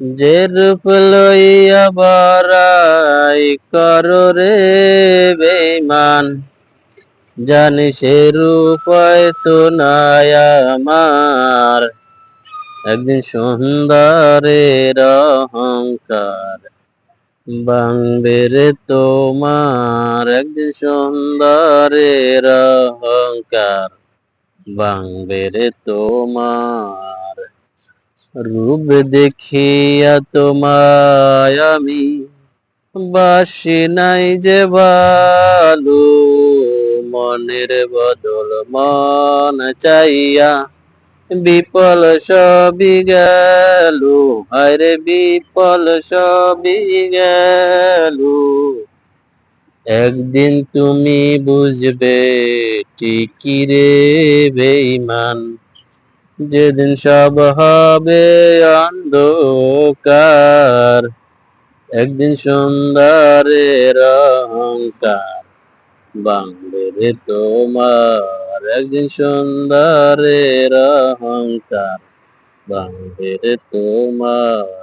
যে রূপ লইয়া বরাই করো রে বেমান জানি সে রূপ তো নাই আমার। একদিন সুন্দরের অহংকার বাংবে তোমার। একদিন সুন্দরের অহংকার বাংবে তোমার। রূপ দেখিয়া তোমায় আমি বাসি নাই যে ভালো মনের বদল মন চাইয়া। বিপল সবই গেল আরে বিপল সবই গেল। একদিন তুমি বুঝবে ঠিকই রে বেইমান যেদিন সব হবে অন্ধকার একদিন সুন্দরের অহংকার বাংলে তোমার একদিন সুন্দরের অহংকার বাংলে তোমার।